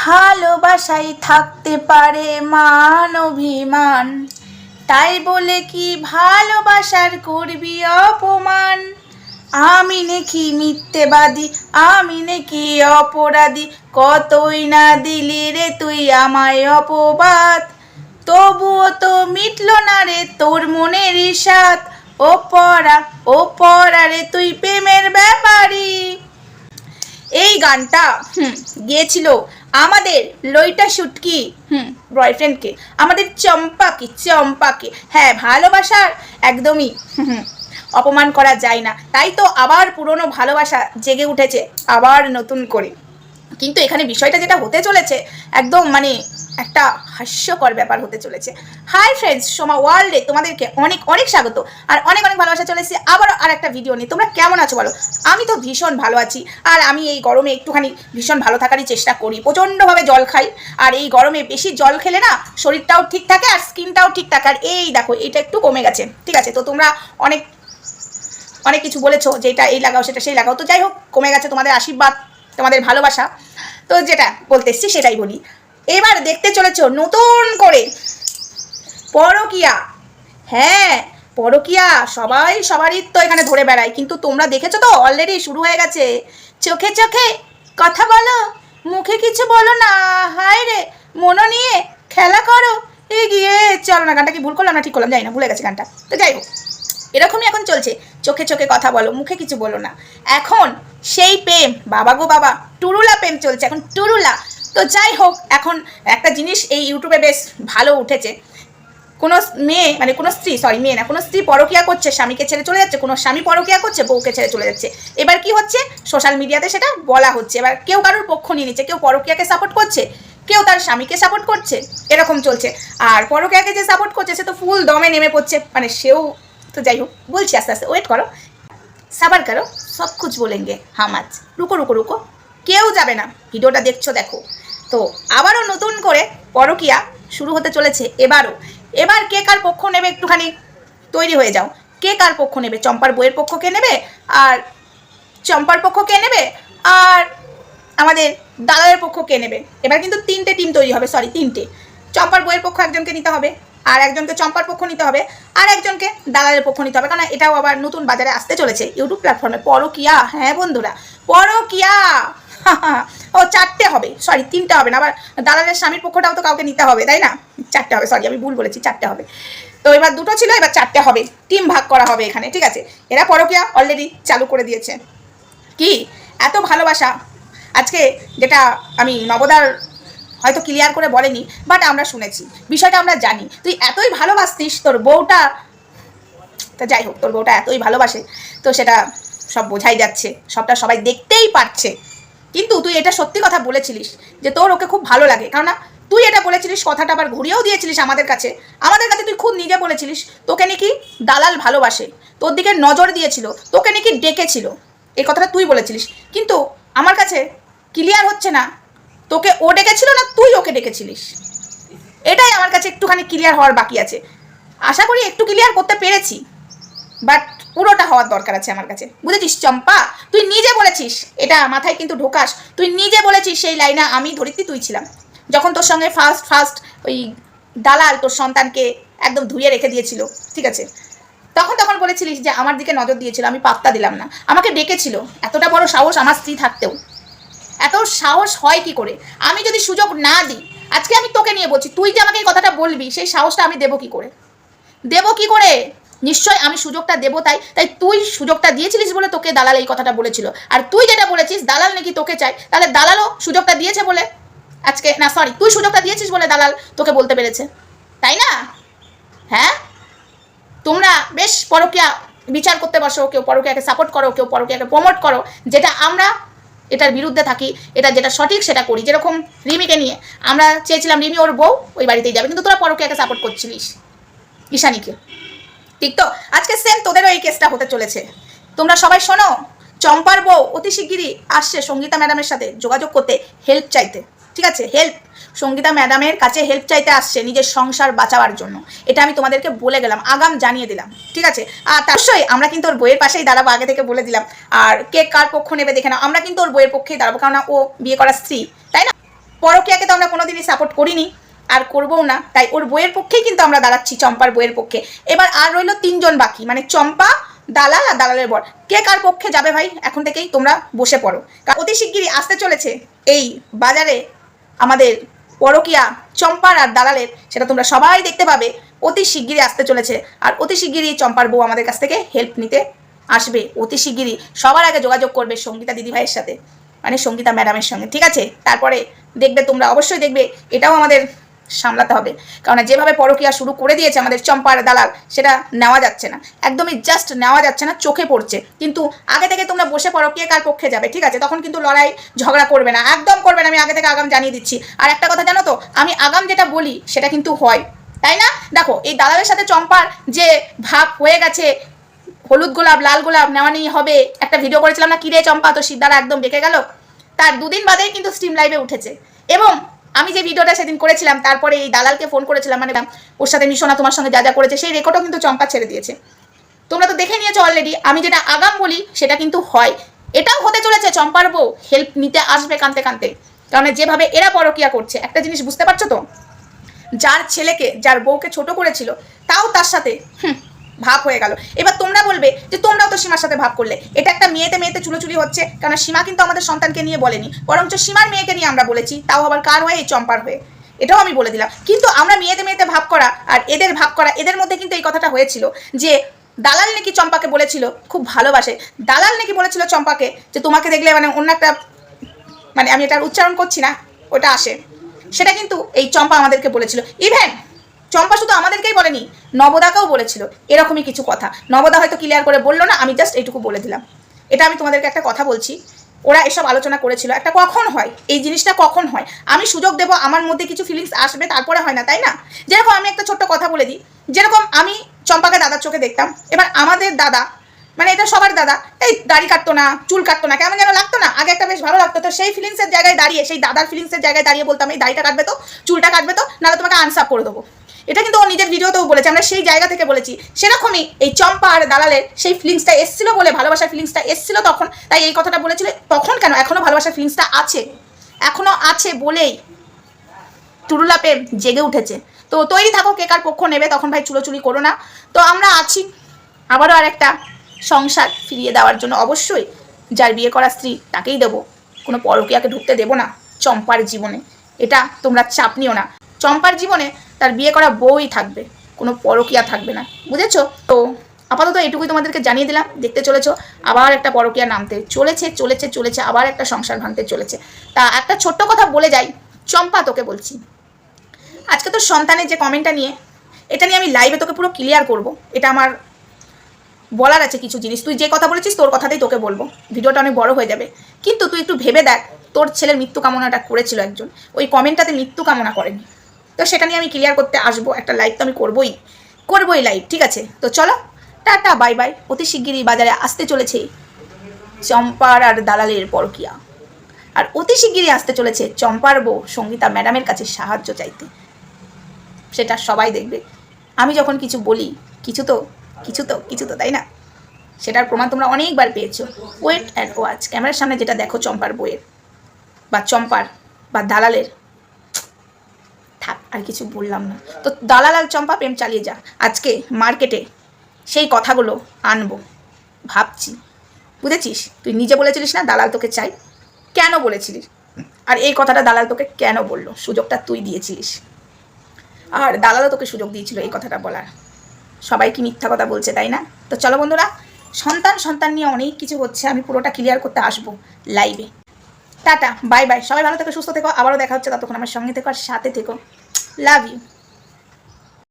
ভালোবাসাই থাকতে পারে মান অভিমান। তাই বলে কি ভালোবাসার করবি অপমান? আমি নাকি মিথ্যেবাদী, আমি নাকি অপরাধী, কতই না দিলি রে তুই আমায় অপবাদ? তবুও তো মিটল না রে তোর মনের ইসাদ ও পড়া ও পড়া রে তুই প্রেমের ব্যাপারী। এই গানটা, হুম, গিয়েছিল আমাদের লইটা সুটকি হুম। বয়ফ্রেন্ডকে আমাদের চম্পাকে চম্পাকে। হ্যাঁ ভালোবাসার একদমই হুম, হুম, অপমান করা যায় না। তাই তো আবার পুরনো ভালোবাসা জেগে উঠেছে আবার নতুন করে। কিন্তু এখানে বিষয়টা যেটা হতে চলেছে, একদম মানে একটা হাস্যকর ব্যাপার হতে চলেছে। হাই ফ্রেন্ডস সোমা ওয়ার্ল্ডে তোমাদেরকে অনেক অনেক স্বাগত। আর অনেক অনেক ভালোবাসা চলে এসেছি। আবারও আর একটা ভিডিও নিয়ে। তোমরা কেমন আছো বলো? আমি তো ভীষণ ভালো আছি। আর আমি এই গরমে একটুখানি ভীষণ ভালো থাকারই চেষ্টা করি। প্রচণ্ডভাবে জল খাই। আর এই গরমে বেশি জল খেলে না শরীরটাও ঠিক থাকে আর স্কিনটাও ঠিক থাকে। আর এই দেখো, এটা একটু কমে গেছে। ঠিক আছে, তো তোমরা অনেক অনেক কিছু বলেছ। যে এটা এই লাগাও, সেটা সেই লাগাও। তো যাই হোক, কমে গেছে তোমাদের আশীর্বাদ, তোমাদের ভালোবাসা। তো যেটা বলতে এসছি সেটাই বলি। এবার দেখতে চলেছ নতুন করে। পরকিয়া। হ্যাঁ পরকিয়া। সবাই সবারই তো এখানে ধরে বেড়ায়, কিন্তু তোমরা দেখেছ তো অলরেডি শুরু হয়ে গেছে। চোখে চোখে কথা বলো, মুখে কিছু বলো না। হায় রে মনো নিয়ে খেলা করো। এগিয়ে চলো না, গানটা কি ভুল করলাম না ঠিক করলাম? যাই না, ভুলে গেছে গানটা। তো যাই হোক, এরকমই এখন চলছে। চোখে চোখে কথা বলো, মুখে কিছু বলো না। এখন সেই প্রেম, বাবা গো বাবা, টুরুলা প্রেম চলছে এখন, টুরুলা। তো যাই হোক, এখন একটা জিনিস এই ইউটিউবে বেশ ভালো উঠেছে। কোনো মেয়ে মানে কোনো স্ত্রী সরি মেয়ে না, কোনো স্ত্রী পরকিয়া করছে, স্বামীকে ছেড়ে চলে যাচ্ছে, কোনো স্বামী পরকিয়া করছে, বউকে ছেড়ে চলে যাচ্ছে। এবার কি হচ্ছে? সোশ্যাল মিডিয়াতে সেটা বলা হচ্ছে। এবার কেউ কারোর পক্ষ নিয়ে নিচ্ছে, কেউ পরকিয়াকে সাপোর্ট করছে, কেউ তার স্বামীকে সাপোর্ট করছে, এরকম চলছে। আর পরকিয়াকে যে সাপোর্ট করছে, সে তো ফুল দমে নেমে পড়ছে মানে সেও, তো যাই হোক, বলছি আস্তে আস্তে ওয়েট করো। সাবার করো সব কুছ বলেঙ্গে, হাম আজ। রুকো রুকো রুকো। কেউ যাবে না। ভিডিওটা দেখছ, দেখো। তো আবারও নতুন করে পরকিয়া শুরু হতে চলেছে এবারও। এবার কে কার পক্ষ নেবে একটুখানি তৈরি হয়ে যাও। কে কার পক্ষ নেবে? চম্পার বইয়ের পক্ষ কে নেবে? আর চম্পার পক্ষ কে নেবে? আর আমাদের দাদাদের পক্ষ কে নেবে? এবার কিন্তু তিনটে টিম তৈরি হবে সরি তিনটে। চম্পার বইয়ের পক্ষ একজনকে নিতে হবে। আর একজনকে চম্পার পক্ষ নিতে হবে, আর একজনকে দালালের পক্ষ নিতে হবে কারণ এটাও আবার নতুন বাজারে আসতে চলেছে ইউটিউব প্ল্যাটফর্মে। পরকিয়া হ্যাঁ বন্ধুরা, পরকিয়া। ও, চারটে হবে সরি তিনটে হবে না, আবার দালালের স্বামীর পক্ষটাও তো কাউকে নিতে হবে, তাই না? চারটে হবে সরি আমি ভুল বলেছি, চারটে হবে। তো এবার দুটো ছিল, এবার চারটে হবে টিম ভাগ করা হবে এখানে, ঠিক আছে? এরা পরকিয়া অলরেডি চালু করে দিয়েছে। কি? এত ভালোবাসা। আজকে যেটা আমি নবদার হয়তো ক্লিয়ার করে বলেনি বাট আমরা শুনেছি। বিষয়টা আমরা জানি। তুই এতই ভালোবাসতিস, তোর বউটা তা যাই হোক, তোর বউটা এতই ভালোবাসে, তো সেটা সব বোঝাই যাচ্ছে, সবটা সবাই দেখতেই পারছে। কিন্তু তুই এটা সত্যি কথা বলেছিলিস যে তোর ওকে খুব ভালো লাগে। কেননা তুই এটা বলেছিলিস, কথাটা আবার ঘুরিয়েও দিয়েছিলিস আমাদের কাছে। আমাদের কাছে তুই খুব নিজে বলেছিলিস, তোকে নাকি দালাল ভালোবাসে। তোর দিকে নজর দিয়েছিল, তোকে নাকি ডেকেছিল। এই কথাটা তুই বলেছিলিস। কিন্তু আমার কাছে ক্লিয়ার হচ্ছে না তোকে ও ডেকেছিল না তুই ওকে ডেকেছিলিস? এটাই আমার কাছে একটুখানি ক্লিয়ার হওয়ার বাকি আছে। আশা করি একটু ক্লিয়ার করতে পেরেছি। বাট পুরোটা হওয়ার দরকার আছে আমার কাছে। বুঝেছিস চম্পা? তুই নিজে বলেছিস, এটা মাথায় কিন্তু ঢোকাস, তুই নিজে বলেছিস সেই লাইনে আমি ধরিত্রী তুই ছিলাম। যখন তোর সঙ্গে ফার্স্ট ফার্স্ট ওই দালাল তোর সন্তানকে একদম ধুয়ে রেখে দিয়েছিল, ঠিক আছে? তখন তখন বলেছিলিস যে আমার দিকে নজর দিয়েছিল, আমি পাত্তা দিলাম না। আমাকে ডেকেছিল, এতটা বড় সাহস আমার স্ত্রী থাকতেও। এত সাহস হয় কি করে? আমি যদি সুযোগ না দিই, আজকে আমি তোকে নিয়ে বলছি, তুই যে আমাকে এই কথাটা বলবি, সেই সাহসটা আমি দেবো কি করে? দেবো কি করে? নিশ্চয় আমি সুযোগটা দেবো তাই তাই তুই সুযোগটা দিয়েছিলিস বলে তোকে দালাল এই কথাটা বলেছিল। আর তুই যেটা বলেছিস, দালাল নাকি তোকে চাই তাহলে দালালও সুযোগটা দিয়েছে বলে। আজকে, না সরি তুই সুযোগটা দিয়েছিস বলে দালাল তোকে বলতে পেরেছে। তাই না? হ্যাঁ? তোমরা বেশ পরকিয়া বিচার করতে বসো, কেউ পরকিয়াকে সাপোর্ট করো, কেউ পরকিয়াকে প্রমোট করো, যেটা আমরা এটার বিরুদ্ধে থাকি, এটা যেটা সঠিক সেটা করি। যেরকম রিমিকে নিয়ে আমরা চেয়েছিলাম, রিমি ওর বউ ওই বাড়িতেই যাবে, কিন্তু তোরা পরকে একে সাপোর্ট করছিলিস। ঈশানীকে। ঠিক তো? আজকে সেম তোদেরও এই কেসটা হতে চলেছে। তোমরা সবাই শোনো, চম্পার বউ অতি শিগগিরই আসছে সঙ্গীতা ম্যাডামের সাথে যোগাযোগ করতে হেল্প চাইতে। ঠিক আছে? হেল্প সঙ্গীতা ম্যাডামের কাছে হেল্প চাইতে আসছে নিজের সংসার বাঁচাবার জন্য। এটা আমি তোমাদেরকে বলে গেলাম, আগাম জানিয়ে দিলাম, ঠিক আছে? আর অবশ্যই আমরা কিন্তু ওর বইয়ের পাশেই দাঁড়াবো, আগে থেকে বলে দিলাম। আর কে কার পক্ষ নেবে দেখে না আমরা কিন্তু ওর বইয়ের পক্ষেই দাঁড়াবো কারণ ও বিয়ে করার স্ত্রী, তাই না? পরকিয়াকে তো আমরা কোনোদিনই সাপোর্ট করিনি, আর করবও না, তাই ওর বইয়ের পক্ষেই কিন্তু আমরা দাঁড়াচ্ছি চম্পার বইয়ের পক্ষে। এবার আর রইল তিনজন বাকি মানে চম্পা, দালাল আর দালালের বর। কে কার পক্ষে যাবে ভাই? এখন থেকেই তোমরা বসে পড়ো। অতি শিগগিরই আসতে চলেছে এই বাজারে আমাদের পরকিয়া, চম্পার আর দালালের, সেটা তোমরা সবাই দেখতে পাবে। অতি শিগগিরই আসতে চলেছে। আর অতি শিগগিরই চম্পার বউ আমাদের কাছ থেকে হেল্প নিতে আসবে। অতি শিগগিরই সবার আগে যোগাযোগ করবে সঙ্গীতা দিদিভাইয়ের সাথে মানে সঙ্গীতা ম্যাডামের সঙ্গে, ঠিক আছে? তারপরে দেখবে তোমরা, অবশ্যই দেখবে, এটাও আমাদের সামলাতে হবে। কারণ যেভাবে পরকিয়া শুরু করে দিয়েছে আমাদের চম্পার দালাল, সেটা নেওয়া যাচ্ছে না। একদমই জাস্ট নেওয়া যাচ্ছে না, চোখে পড়ছে। কিন্তু আগে থেকে তোমরা বসে পড়ো কে কার পক্ষে যাবে, ঠিক আছে? তখন কিন্তু লড়াই ঝগড়া করবে না। একদম করবে না, আমি আগে থেকে আগাম জানিয়ে দিচ্ছি। আর একটা কথা জানো তো, আমি আগাম যেটা বলি, সেটা কিন্তু হয়। তাই না? দেখো, এই দালালের সাথে চম্পার যে ভাব হয়ে গেছে, হলুদ গোলাপ, লাল গোলাপ নেওয়া নিয়ে হবে। একটা ভিডিও করেছিলাম না কিরে চম্পা তো সিদ্ধারা একদম বেঁকে গেল? তার দুদিন বাদেই কিন্তু স্ট্রিম লাইভে উঠেছে। এবং আমি যে ভিডিওটা সেদিন করেছিলাম তারপরে এই দালালকে ফোন করেছিলাম মানে ওর সাথে মিশোনা তোমার সঙ্গে যা যা করেছে সেই রেকর্ডও কিন্তু চম্পা ছেড়ে দিয়েছে। তোমরা তো দেখে নিয়েছো অলরেডি আমি যেটা আগাম বলি সেটা কিন্তু হয়। এটাও হতে চলেছে চম্পার বউ হেল্প নিতে আসবে কানতে কানতে। কারণ যেভাবে এরা পরকিয়া করছে একটা জিনিস বুঝতে পারছ তো? যার ছেলেকে যার বউকে ছোট করেছিল তাও তার সাথে হুম, ভাব হয়ে গেল। এবার তোমরা বলবে যে তোমরাও তো সীমার সাথে ভাব করলে। এটা একটা মেয়েতে মেয়েতে চুলোচুলি হচ্ছে কারণ সীমা কিন্তু আমাদের সন্তানকে নিয়ে বলেনি। বরঞ্চ সীমার মেয়েকে নিয়ে আমরা বলেছি, তাও আবার কার হয়ে? এই চম্পার হয়ে। এটাও আমি বলে দিলাম। কিন্তু আমরা মেয়েতে মেয়েতে ভাব করা আর এদের ভাব করা, এদের মধ্যে কিন্তু এই কথাটা হয়েছিল যে দালাল নাকি চম্পাকে বলেছিল, খুব ভালোবাসে। দালাল নাকি বলেছিল চম্পাকে যে তোমাকে দেখলে মানে অন্য একটা মানে আমি এটার উচ্চারণ করছি না, ওটা আসে। সেটা কিন্তু এই চম্পা আমাদেরকে বলেছিল। ইভেন চম্পা শুধু আমাদেরকেই বলেনি, নবদাকেও বলেছিল, এরকমই কিছু কথা। নবদা হয়তো ক্লিয়ার করে বলল, না, আমি জাস্ট এইটুকু বলে দিলাম। এটা আমি তোমাদেরকে একটা কথা বলছি, ওরা এসব আলোচনা করেছিল। একটা কখন হয়? এই জিনিসটা কখন হয়? আমি সুযোগ দেবো, আমার মধ্যে কিছু ফিলিংস আসবে, তারপরে হয় না, তাই না? যেরকম আমি একটা ছোট্ট কথা বলে দিই, যেরকম আমি চম্পাকে দাদার চোখে দেখতাম, এবার আমাদের দাদা মানে এটা সবার দাদা, এই দাড়ি কাটতো না, চুল কাটতো না, কেমন যেন লাগতো না, আগে একটা বেশ ভালো লাগতো, তো সেই ফিলিংসের জায়গায় দাঁড়িয়ে, সেই দাদার ফিলিংসের জায়গায় দাঁড়িয়ে বলতাম, এই দাড়িটা কাটবে তো, চুলটা কাটবে তো, নাহলে তোমাকে আনসাপ করে দেবো। এটা কিন্তু ও নিজের ভিডিওতেও বলেছে, আমরা সেই জায়গা থেকে বলেছি। সেরকমই এই চম্পা আর দালালের সেই ফিলিংসটা এসছিল বলে, ভালোবাসার ফিলিংসটা এসছিল তখন, তাই এই কথাটা বলেছিল। তখন কেন? এখনও ভালোবাসার ফিলিংসটা আছে। এখনও আছে বলেই টুরুলা প্রেম জেগে উঠেছে। তো তৈরি থাকো, কে কার পক্ষ নেবে, তখন ভাই চুলোচুলি করো না। তো আমরা আছি আবারও আর একটা সংসার ফিরিয়ে দেওয়ার জন্য। অবশ্যই যার বিয়ে করা স্ত্রী, তাকেই দেবো। কোনো পরকীয়াকে ঢুকতে দেবো না চম্পার জীবনে। এটা তোমরা চাপ নিও না। চম্পার জীবনে তার বিয়ে করা বউই থাকবে, কোনো পরকিয়া থাকবে না, বুঝেছ? তো আপাতত এটুকুই তোমাদেরকে জানিয়ে দিলাম, দেখতে চলেছো, আবার একটা পরকীয়া নামতে চলেছে চলেছে চলেছে, আবার একটা সংসার ভাঙতে চলেছে। তা একটা ছোট্ট কথা বলে যাই, চম্পা তোকে বলছি। আজকে তোর সন্তানের যে কমেন্টটা নিয়ে, এটা নিয়ে আমি লাইভে তোকে পুরো ক্লিয়ার করব। এটা আমার বলার আছে কিছু জিনিস। তুই যে কথা বলেছিস, তোর কথাতেই তোকে বলব। ভিডিওটা অনেক বড় হয়ে যাবে। কিন্তু তুই একটু ভেবে দেখ, তোর ছেলের মৃত্যু কামনাটা করেছিল একজন। ওই কমেন্টটাতে মৃত্যু কামনা করেনি। তো সেটা নিয়ে আমি ক্লিয়ার করতে আসব, একটা লাইভ তো আমি করবোই করবোই লাইভ ঠিক আছে? তো চলো, টাটা বাই বাই অতি শিগগিরই বাজারে আসতে চলেছে চম্পার আর দালালের পরকিয়া। আর অতি শিগগিরই আসতে চলেছে চম্পার বউ সঙ্গীতা ম্যাডামের কাছে সাহায্য চাইতে। সেটা সবাই দেখবে। আমি যখন কিছু বলি, কিছু তো কিছু তো কিছু তো, তাই না? সেটার প্রমাণ তোমরা অনেকবার পেয়েছ। ওয়েট অ্যান্ড ওয়াচ ক্যামেরার সামনে যেটা দেখো চম্পার বইয়ের বা চম্পার, বা দালালের থাক, আর কিছু বললাম না। তো দালাল আর চম্পা, প্রেম চালিয়ে যা। আজকে মার্কেটে সেই কথাগুলো আনব। ভাবছি। বুঝেছিস? তুই নিজে বলেছিলিস না, দালাল তোকে চাই। কেন বলেছিলিস? আর এই কথাটা দালাল তোকে কেন বলল? সুযোগটা তুই দিয়েছিলিস। আর দালালও তোকে সুযোগ দিয়েছিল এই কথাটা বলার। সবাই কি মিথ্যা কথা বলছে, তাই না? তো চলো বন্ধুরা, সন্তান সন্তান নিয়ে অনেক কিছু হচ্ছে। আমি পুরোটা ক্লিয়ার করতে আসব লাইভে টাটা, বাই বাই। সবাই ভালো থেকো, সুস্থ থেকো। আবারও দেখা হচ্ছে ততক্ষণ আমার সঙ্গে থেকো আর সাথে থেকো। Love you